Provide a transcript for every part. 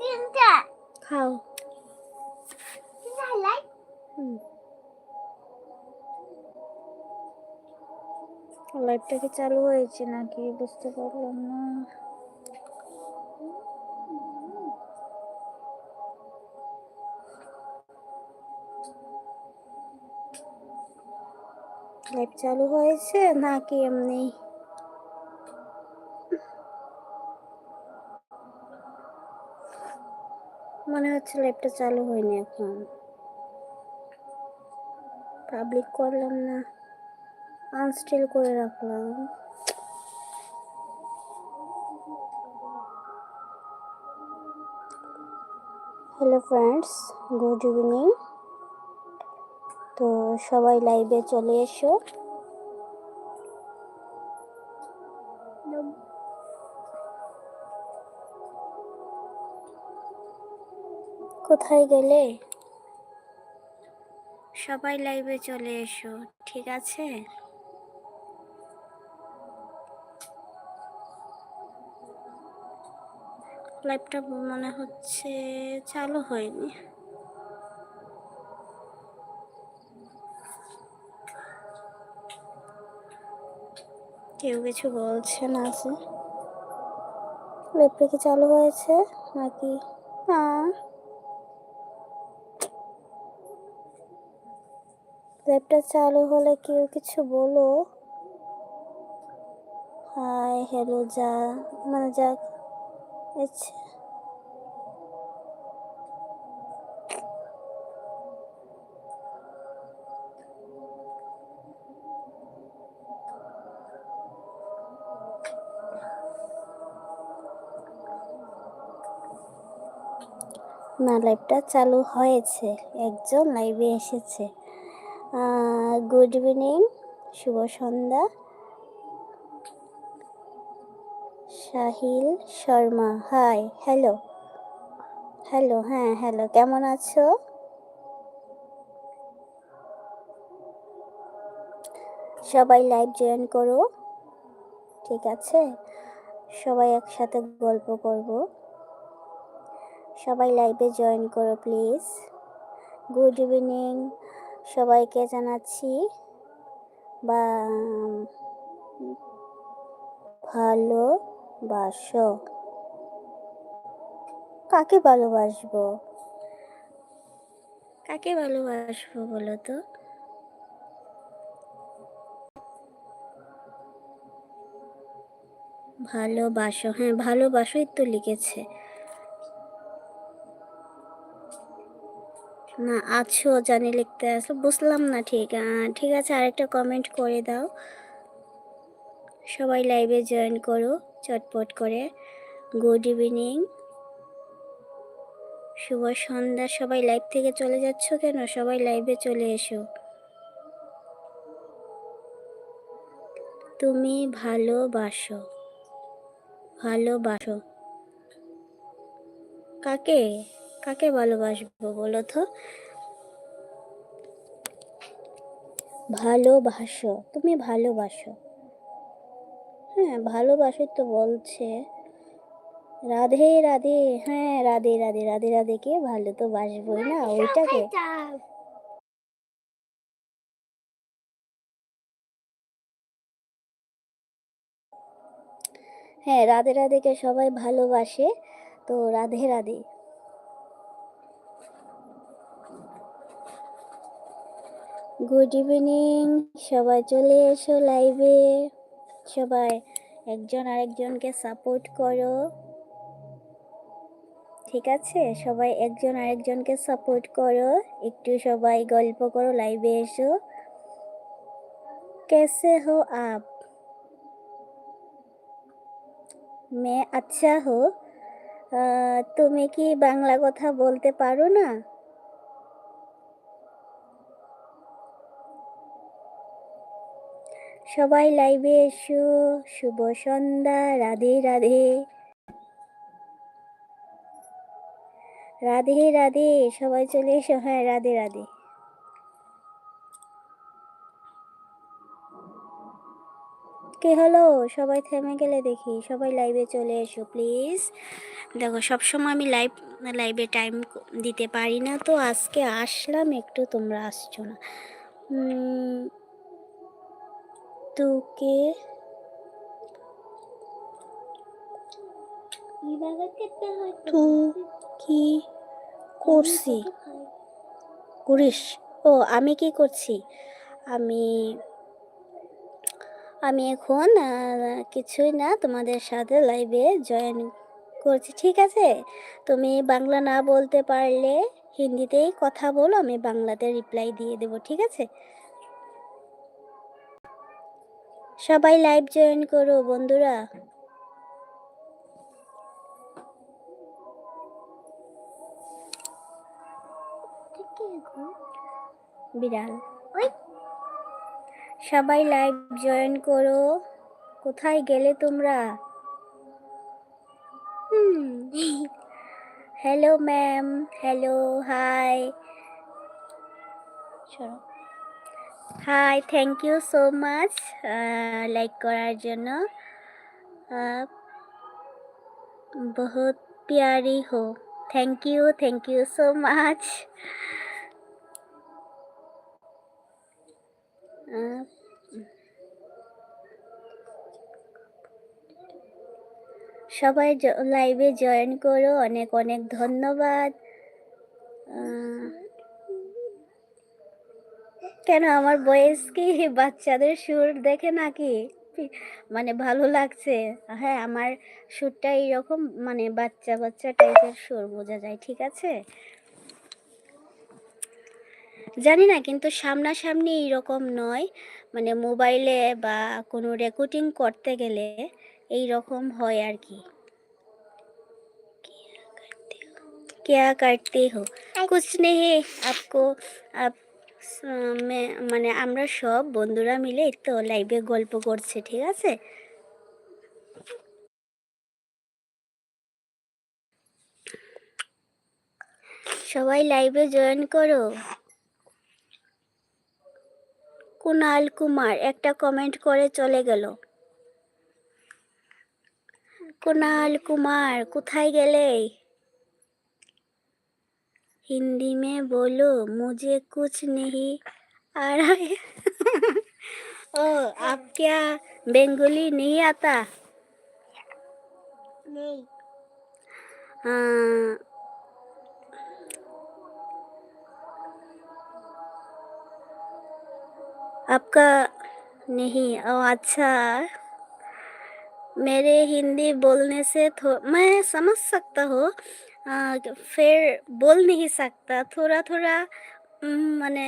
তিনটা খাও তিনটা হাইলাইট হুম লাইটটা কি চালু হয়েছে নাকি বুঝতে পারলাম না লাইট চালু হয়েছে নাকি এমনি মনে হচ্ছে লাইটটা চালু হয়নি এখন। পাবলিক করলাম না। আনস্টিল করে রাখলাম। হ্যালো ফ্রেন্ডস গুড ইভিনিং তো সবাই লাইভে চলে এসো। কোথায় গেলে? সবাই লাইভে চলে এসো ঠিক আছে? লাইভটা মনে হচ্ছে চালু হয়নি। কেউ কিছু বলছে না যে লাইভটা কি চালু হয়েছে নাকি? না। লাইভটা চালু হলে কেউ কিছু বলো? হাই হ্যালো যা মানে যাক আচ্ছা না লাইভটা চালু হয়েছে। একজন লাইভে এসেছে। গুড ইভিনিং শুভ সন্ধ্যা Sahil Sharma hi hello hello হ্যাঁ হ্যালো কেমন আছো? সবাই লাইভ জয়েন করো। ঠিক আছে? সবাই একসাথে গল্প করব। সবাই লাইভে জয়েন করো প্লিজ গুড ইভিনিং সবাইকে জানাচ্ছি, বা ভালোবাসো। কাকে ভালোবাসবো? কাকে ভালোবাসবো বলো তো? ভালোবাসো হ্যাঁ ভালোবাসোই তো লিখেছে। না, আছো, জানি লিখতে আসো বুঝলাম না ঠিক ঠিক আছে, আরেকটা কমেন্ট করে দাও। সবাই লাইভে জয়েন করো, চটপট করে। গুড ইভিনিং শুভ সন্ধ্যা, সবাই লাইভ থেকে চলে যাচ্ছ কেন? সবাই লাইভে চলে এসো। তুমি ভালোবাসো ভালোবাসো। কাকে? কাকে ভালোবাসবো বলো তো ভালোবাসো তুমি ভালোবাসো। হ্যাঁ ভালোবাসো তো বলছে। রাধে রাধে হ্যাঁ রাধে রাধে রাধে রাধে কে ভালো তো বাসবই না? ওইটাকে। হ্যাঁ রাধে রাধেকে সবাই ভালোবাসে। তো রাধে রাধে। গুড ইভিনিং সবাই চলে এসো লাইভে সবাই একজন আরেকজনকে সাপোর্ট করো। ঠিক আছে? সবাই একজন আরেকজনকে সাপোর্ট করো। একটু সবাই গল্প করো লাইভে এসো। কেসে হো আপ? মে আচ্ছা হো। তুমি কি বাংলা কথা বলতে পারো না? সবাই লাইভে এসো। শুভ সন্ধ্যা, রাধে রাধে। রাধে রাধে, সবাই চলে এসো। হ্যাঁ রাধে রাধে। কি হলো? সবাই থেমে গেলে দেখি। সবাই লাইভে চলে এসো, প্লিজ। দেখো, সবসময় আমি লাইভ, লাইভে টাইম দিতে পারি না, তো আজকে আসলাম, একটু তোমরা আসছো না। তোকে তু কি করছি? করিস? ও, আমি কি করছি? আমি আমি এখন কিছুই না, তোমাদের সাথে লাইভে জয়েন করছি, ঠিক আছে? তুমি বাংলা না বলতে পারলে হিন্দিতেই কথা বলো, আমি বাংলাতে রিপ্লাই দিয়ে দেবো, ঠিক আছে? সবাই লাইভ জয়েন করো, বন্ধুরা। বিড়াল। সবাই লাইভ জয়েন করো। কোথায় গেলে তোমরা? Hello ma'am hello hi hi thank you so much like করার জন্য। বহুত প্যারি হো। Thank you thank you so much সবাই লাইভে জয়েন করো, অনেক অনেক ধন্যবাদ। কেন আমার বয়স কি বাচ্চাদের সুর দেখে নাকি মানে ভালো লাগছে হ্যাঁ আমার সুরটা এইরকম মানে বাচ্চা বাচ্চা টাইপের সুর বোঝা যায় ঠিক আছে জানি না কিন্তু সামনাসামনি এইরকম নয় মানে মোবাইলে বা কোনো রেকর্ডিং করতে গেলে এই রকম হয় আর কি क्या करते हो कुछ नहीं आपको आप मैं মানে আমরা সব বন্ধুরা মিলে তো লাইভে গল্প করছে, ঠিক আছে? সবাই লাইভে জয়েন করো। কুনাল কুমার, একটা কমেন্ট করে চলে গেল। কুনাল কুমার, কোথায় গেলে? हिंदी में बोलो मुझे कुछ नहीं आ रहा है। ओ आप क्या बंगाली नहीं आता? নেই हाँ आपका नहीं ओ अच्छा। मेरे हिंदी बोलने से थो मैं समझ सकता हूँ फिर बोल नहीं सकता थोड़ा थोड़ा उम, माने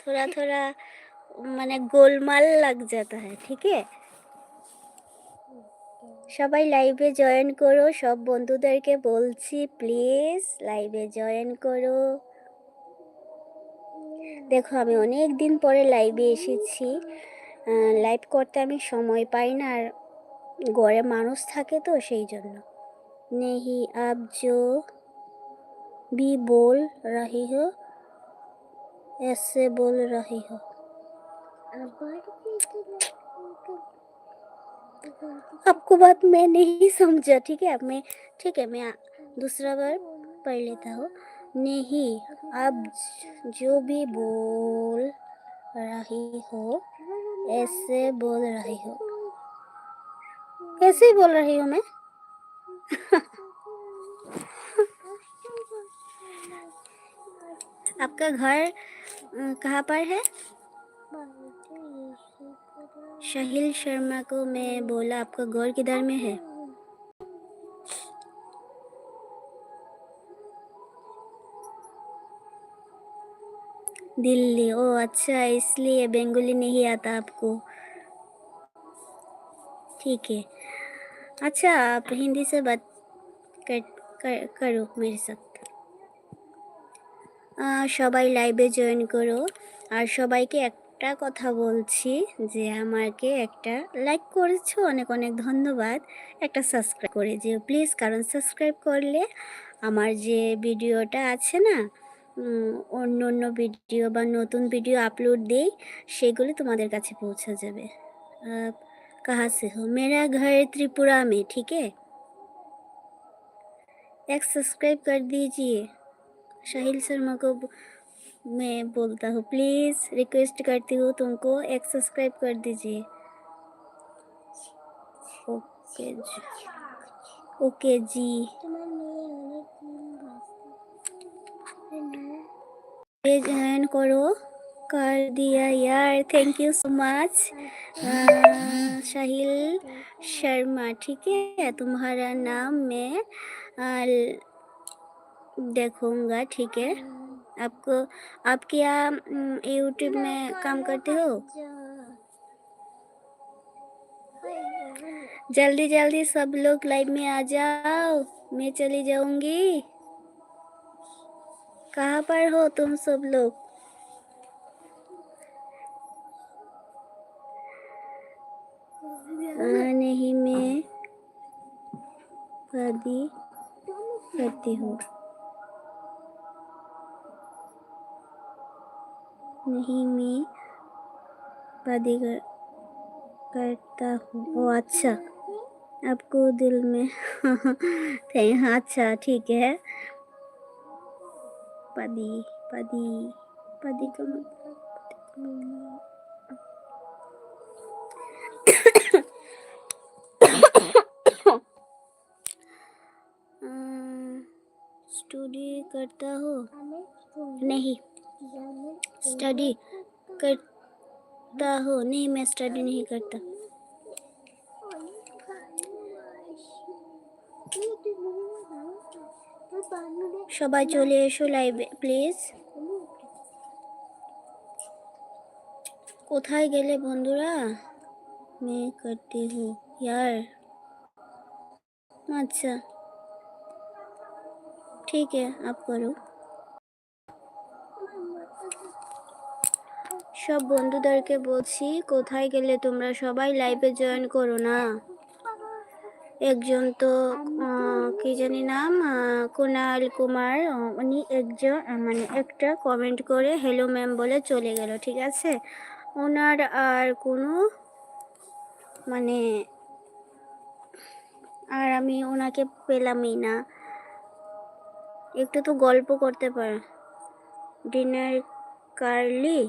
थोड़ा थोड़ा মানে গোলমাল লাগ जाता है ঠিক है সবাই লাইভে জয়েন করো সব বন্ধুদেরকে বলছি প্লিজ লাইভে জয়েন করো দেখো আমি অনেক দিন পরে লাইভে এসেছি লাইভ করতে আমি সময় পাই না আর ঘরে মানুষ থাকে তো সেই জন্য नहीं, आप जो भी बोल रही हो, ऐसे बोल रही हो। आपको बात मैं नहीं समझा, ठीक है? मैं, ठीक है, मैं दूसरा बार पढ़ लेता हूँ। नहीं, आप जो भी बोल रही हो, ऐसे बोल रही हो। कैसे बोल रही हूँ मैं? आपका घर कहाँ पर है? शाहिल शर्मा को मैं बोला, आपका घर किधर में है? दिल्ली। ओ अच्छा इसलिए बंगाली नहीं आता आपको। ठीक है। अच्छा आप हिंदी से बात कर, कर, करो मेरे साथ আহ, সবাই লাইভে জয়েন করো আর সবাইকে একটা কথা বলছি যে আমাকে একটা লাইক করেছো অনেক অনেক ধন্যবাদ একটা সাবস্ক্রাইব করে যেও প্লিজ কারণ সাবস্ক্রাইব করলে আমার যে ভিডিওটা আছে না উম, অন্য অন্য ভিডিও বা নতুন ভিডিও আপলোড দিই সেগুলি তোমাদের কাছে পৌঁছে যাবে আহ, कहाँ से हो? मेरा घर त्रिपुरा में ठीक है? एक सब्सक्राइब कर दीजिए। शाहिल शर्मा को मैं बोलता हूँ प्लीज़ रिक्वेस्ट करती हूँ तुमको एक सब्सक्राइब कर दीजिए। ओके जी। ओके जी। पेज ज्वाइन करो। कर दिया यार। Thank you so much Sahil Sharma ठीक है? तुम्हारा नाम मैं आ, देखूँगा ठीक है? आपको आप क्या यूट्यूब में काम करते हो? जल्दी जल्दी सब लोग लाइव में आ जाओ। मैं चली जाऊँगी। कहाँ पर हो तुम सब लोग? शादी करती हूँ। नहीं मैं शादी कर, करता हूँ। ओ अच्छा। आपको दिल में थैंक अच्छा ठीक है। पदी पदी पदी का मतलब करता हो नहीं स्टडी करता हो नहीं मैं स्टडी नहीं करता সবাই চলে এসো লাইভে প্লিজ কোথায় গেলে বন্ধুরা मैं करती हूँ यार अच्छा ठीक है आप करो সব বন্ধুদেরকে বলছি কোথায় গেলে তোমরা সবাই লাইভে জয়েন করো না একজন তো আহ, কি জানি নাম আহ, কুনাল কুমার আহ, উনি একজন আহ, মানে একটা কমেন্ট করে হ্যালো ম্যাম বলে চলে গেল ঠিক আছে ওনার আর কোনো মানে আর আমি ওনাকে পেলামই না একটু তো গল্প করতে পার डिनर कर ली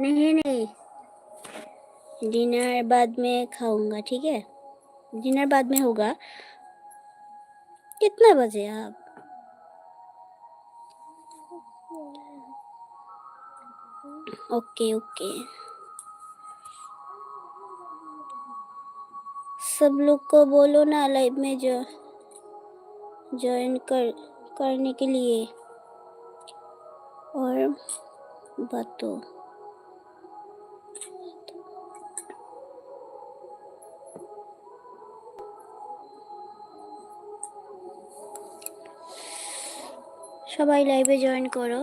नहीं नहीं डिनर बाद में खाऊंगा ठीक है डिनर बाद में होगा कितना बजे आप ओके ओके सब लोग को बोलो ना लाइव में जो ज्वाइन कर करने के लिए और बातों সবাই লাইভে জয়েন করো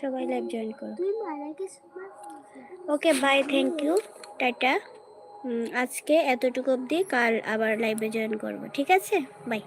সবাই লাইভ জয়েন করো তুই মারা গেছিস okay bye thank you tata um, আজকে এতটুকু অবধি। কাল আবার লাইভে জয়েন করব। ঠিক আছে? বাই